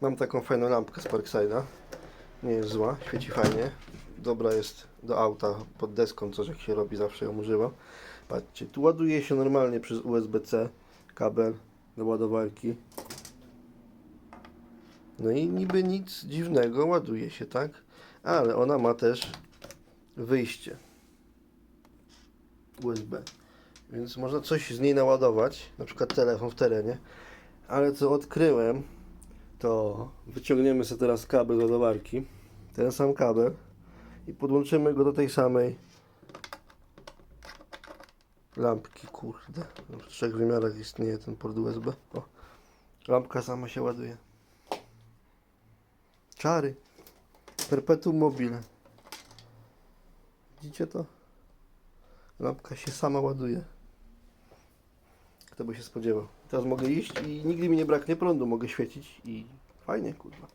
Mam taką fajną lampkę z Parkside'a. Nie jest zła, świeci fajnie. Dobra jest do auta, pod deską coś jak się robi, zawsze ją używam. Patrzcie, tu ładuje się normalnie przez USB-C kabel do ładowarki. No i niby nic dziwnego, ładuje się, tak? Ale ona ma też wyjście USB. Więc można coś z niej naładować, na przykład telefon w terenie. Ale co odkryłem, to wyciągniemy sobie teraz kabel do ładowarki, ten sam kabel i podłączymy go do tej samej lampki, kurde. W trzech wymiarach istnieje ten port USB. O, lampka sama się ładuje. Czary. Perpetuum mobile. Widzicie to? Lampka się sama ładuje. Kto by się spodziewał. Teraz mogę iść i nigdy mi nie braknie prądu. Mogę świecić i fajnie, kurwa.